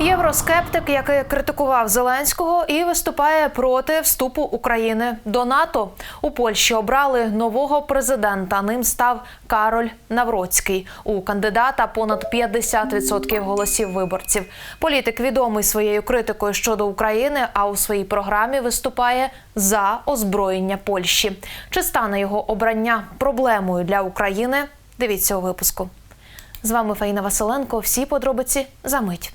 Євроскептик, який критикував Зеленського і виступає проти вступу України до НАТО. У Польщі обрали нового президента. Ним став Кароль Навроцький. У кандидата понад 50% голосів виборців. Політик відомий своєю критикою щодо України, а у своїй програмі виступає за озброєння Польщі. Чи стане його обрання проблемою для України? Дивіться у випуску. З вами Фаїна Василенко. Всі подробиці за мить.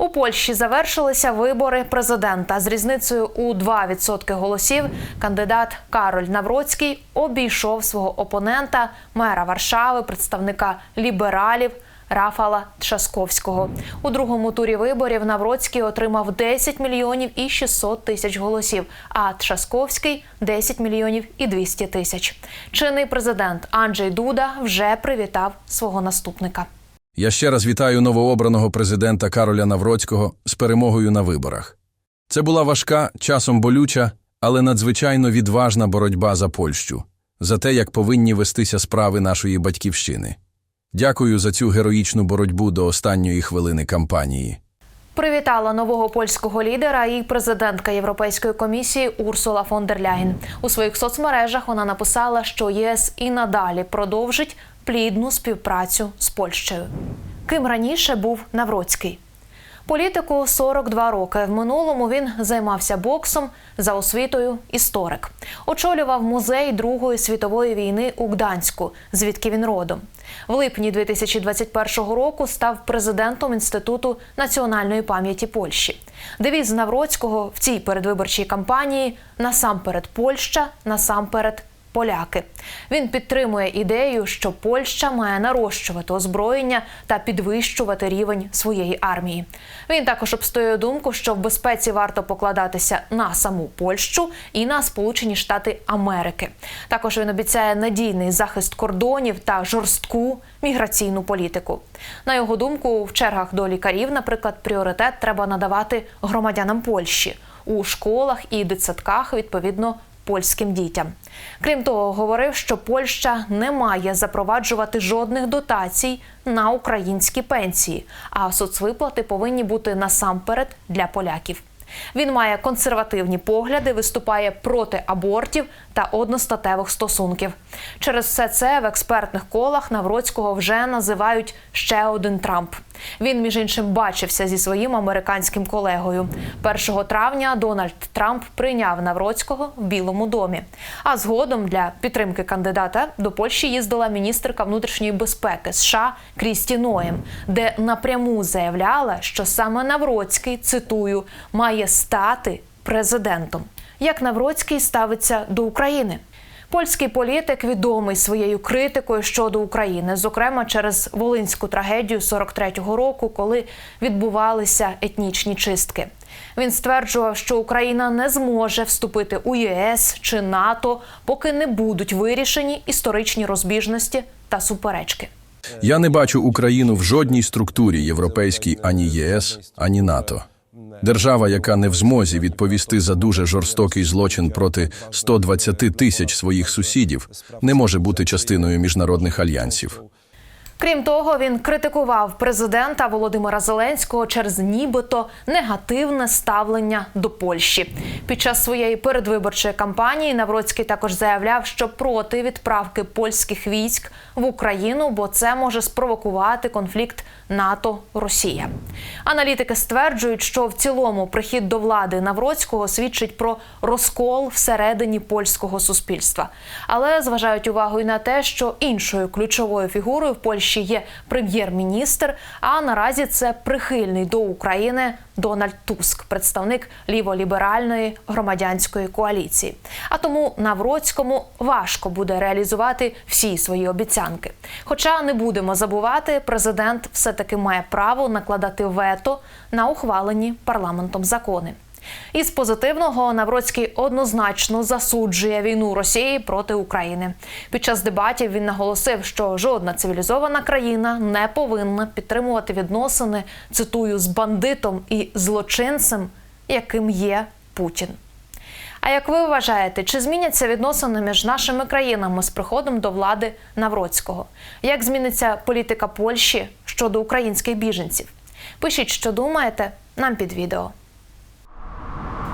У Польщі завершилися вибори президента з різницею у 2% голосів. Кандидат Кароль Навроцький обійшов свого опонента, мера Варшави, представника лібералів. Рафала Тшасковського у другому турі виборів Навроцький отримав 10 мільйонів і 600 тисяч голосів. А Тшасковський 10 мільйонів і 200 тисяч. Чинний президент Анджей Дуда вже привітав свого наступника. Я ще раз вітаю новообраного президента Кароля Навроцького з перемогою на виборах. Це була важка, часом болюча, але надзвичайно відважна боротьба за Польщу, за те, як повинні вестися справи нашої батьківщини. Дякую за цю героїчну боротьбу до останньої хвилини кампанії. Привітала нового польського лідера і президентка Європейської комісії Урсула фон дер Ляйн. У своїх соцмережах вона написала, що ЄС і надалі продовжить плідну співпрацю з Польщею. Ким раніше був Навроцький. Політику 42 роки. В минулому він займався боксом за освітою історик. Очолював музей Другої світової війни у Гданську, звідки він родом. В липні 2021 року став президентом Інституту національної пам'яті Польщі. Девіз Навроцького в цій передвиборчій кампанії насамперед Польща, насамперед поляки. Він підтримує ідею, що Польща має нарощувати озброєння та підвищувати рівень своєї армії. Він також обстоює думку, що в безпеці варто покладатися на саму Польщу і на Сполучені Штати Америки. Також він обіцяє надійний захист кордонів та жорстку міграційну політику. На його думку, в чергах до лікарів, наприклад, пріоритет треба надавати громадянам Польщі у школах і дитсадках відповідно польським дітям. Крім того, говорив, що Польща не має запроваджувати жодних дотацій на українські пенсії, а соцвиплати повинні бути насамперед для поляків. Він має консервативні погляди, виступає проти абортів та одностатевих стосунків. Через все це в експертних колах Навроцького вже називають ще один Трамп. Він, між іншим, бачився зі своїм американським колегою. 1 травня Дональд Трамп прийняв Навроцького в Білому домі. А згодом для підтримки кандидата до Польщі їздила міністерка внутрішньої безпеки США Крісті Ноєм, де напряму заявляла, що саме Навроцький цитую має стати президентом. Як Навроцький ставиться до України? Польський політик відомий своєю критикою щодо України, зокрема через волинську трагедію 43-го року, коли відбувалися етнічні чистки. Він стверджував, що Україна не зможе вступити у ЄС чи НАТО, поки не будуть вирішені історичні розбіжності та суперечки. Я не бачу Україну в жодній структурі європейській ані ЄС, ані НАТО. Держава, яка не в змозі відповісти за дуже жорстокий злочин проти 120 тисяч своїх сусідів, не може бути частиною міжнародних альянсів. Крім того, він критикував президента Володимира Зеленського через нібито негативне ставлення до Польщі. Під час своєї передвиборчої кампанії Навроцький також заявляв, що проти відправки польських військ в Україну, бо це може спровокувати конфлікт НАТО-Росія. Аналітики стверджують, що в цілому прихід до влади Навроцького свідчить про розкол всередині польського суспільства. Але зважають увагу й на те, що іншою ключовою фігурою в Польщі є прем'єр-міністр. А наразі це прихильний до України Дональд Туск, представник ліволіберальної громадянської коаліції. А тому Навроцькому важко буде реалізувати всі свої обіцянки. Хоча не будемо забувати, президент все таки має право накладати вето на ухвалені парламентом закони. Із позитивного Навроцький однозначно засуджує війну Росії проти України. Під час дебатів він наголосив, що жодна цивілізована країна не повинна підтримувати відносини цитую з бандитом і злочинцем, яким є Путін. А як ви вважаєте, чи зміняться відносини між нашими країнами з приходом до влади Навроцького? Як зміниться політика Польщі щодо українських біженців? Пишіть, що думаєте, нам під відео.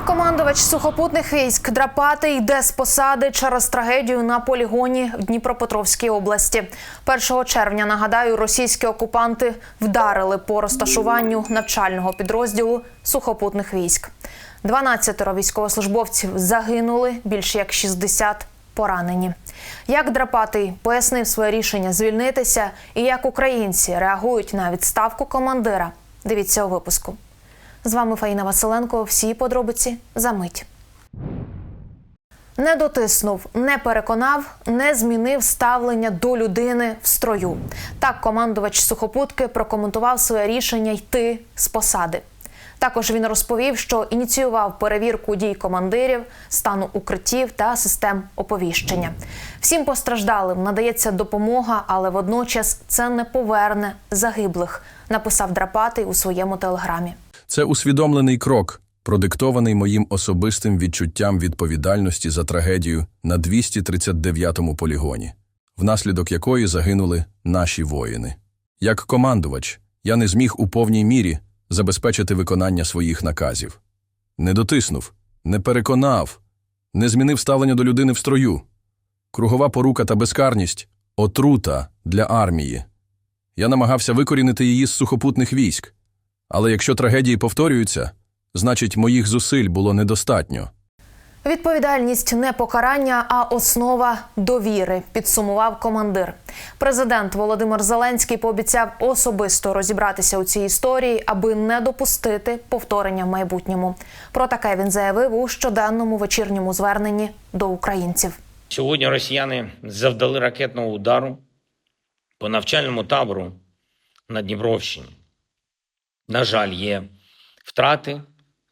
Командувач сухопутних військ Драпати йде з посади через трагедію на полігоні в Дніпропетровській області. 1 червня нагадаю, російські окупанти вдарили по розташуванню навчального підрозділу сухопутних військ. 12 військовослужбовців загинули, більше як 60 поранені. Як Драпатий пояснив своє рішення звільнитися, і як українці реагують на відставку командира. Дивіться у випуску. З вами Фаїна Василенко. Всі подробиці за мить. Не дотиснув, не переконав, не змінив ставлення до людини в строю. Так командувач сухопутки прокоментував своє рішення йти з посади. Також він розповів, що ініціював перевірку дій командирів, стану укриттів та систем оповіщення. Всім постраждалим надається допомога, але водночас це не поверне загиблих, написав Драпатий у своєму телеграмі. Це усвідомлений крок, продиктований моїм особистим відчуттям відповідальності за трагедію на 239-му полігоні, внаслідок якої загинули наші воїни. Як командувач, я не зміг у повній мірі забезпечити виконання своїх наказів. Не дотиснув, не переконав, не змінив ставлення до людини в строю. Кругова порука та безкарність отрута для армії. Я намагався викорінити її з сухопутних військ. Але якщо трагедії повторюються, значить моїх зусиль було недостатньо. Відповідальність не покарання, а основа довіри, підсумував командир. Президент Володимир Зеленський пообіцяв особисто розібратися у цій історії, аби не допустити повторення в майбутньому. Про таке він заявив у щоденному вечірньому зверненні до українців. Сьогодні росіяни завдали ракетного удару по навчальному табору на Дніпровщині. На жаль, є втрати,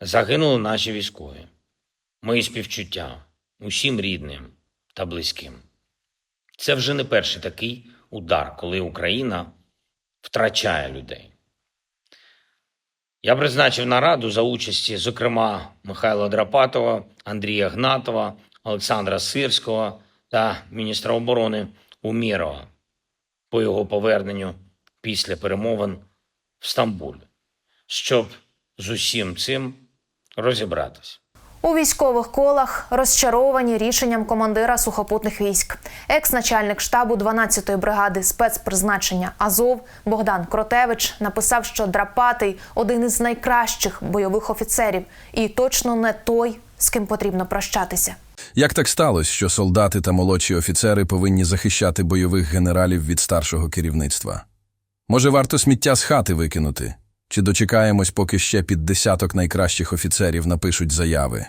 загинули наші військові. Мої співчуття усім рідним та близьким. Це вже не перший такий удар, коли Україна втрачає людей. Я призначив нараду за участі, зокрема, Михайла Драпатова, Андрія Гнатова, Олександра Сирського та міністра оборони Умірова по його поверненню після перемовин в Стамбулі, щоб з усім цим розібратися. У військових колах розчаровані рішенням командира сухопутних військ. Екс-начальник штабу 12-ї бригади спецпризначення Азов Богдан Кротевич написав, що Драпатий один із найкращих бойових офіцерів, і точно не той, з ким потрібно прощатися. Як так сталося, що солдати та молодші офіцери повинні захищати бойових генералів від старшого керівництва? Може, варто сміття з хати викинути? Чи дочекаємось, поки ще під десяток найкращих офіцерів напишуть заяви?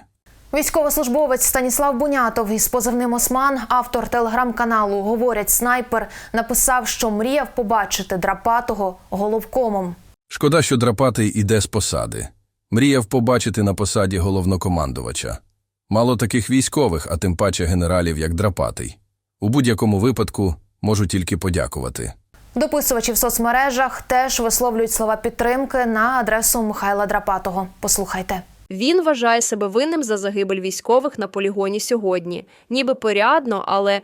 Військовослужбовець Станіслав Бунятов із позивним Осман, автор телеграм-каналу Говорять снайпер, написав, що мріяв побачити драпатого головкомом. Шкода, що Драпатий іде з посади. Мріяв побачити на посаді головнокомандувача. Мало таких військових, а тим паче генералів, як Драпатий. У будь-якому випадку можу тільки подякувати. Дописувачі в соцмережах теж висловлюють слова підтримки на адресу Михайла Драпатого. Послухайте. Він вважає себе винним за загибель військових на полігоні сьогодні. Ніби порядно, але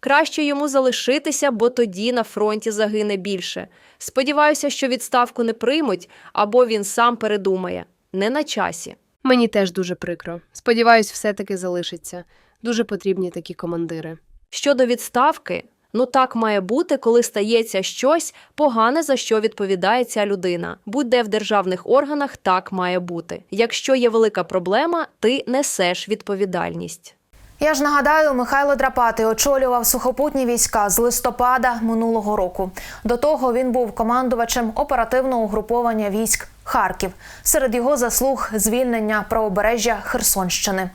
краще йому залишитися, бо тоді на фронті загине більше. Сподіваюся, що відставку не приймуть, або він сам передумає. Не на часі. Мені теж дуже прикро. Сподіваюсь, все-таки залишиться. Дуже потрібні такі командири. Щодо відставки, ну так має бути, коли стається щось погане, за що відповідає ця людина. Будь-де в державних органах так має бути. Якщо є велика проблема, ти несеш відповідальність. Я ж нагадаю, Михайло Драпатий очолював сухопутні війська з листопада минулого року. До того він був командувачем оперативного угруповання військ Харків. Серед його заслуг звільнення правобережжя Херсонщини.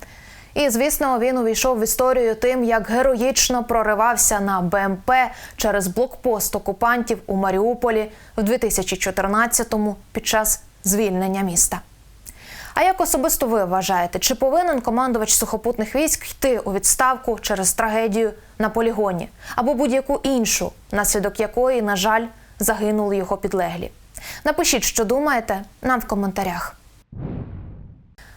І звісно, він увійшов в історію тим, як героїчно проривався на БМП через блокпост окупантів у Маріуполі в 2014-му під час звільнення міста. А як особисто ви вважаєте, чи повинен командувач сухопутних військ йти у відставку через трагедію на полігоні або будь-яку іншу, наслідок якої, на жаль, загинули його підлеглі? Напишіть, що думаєте, нам в коментарях.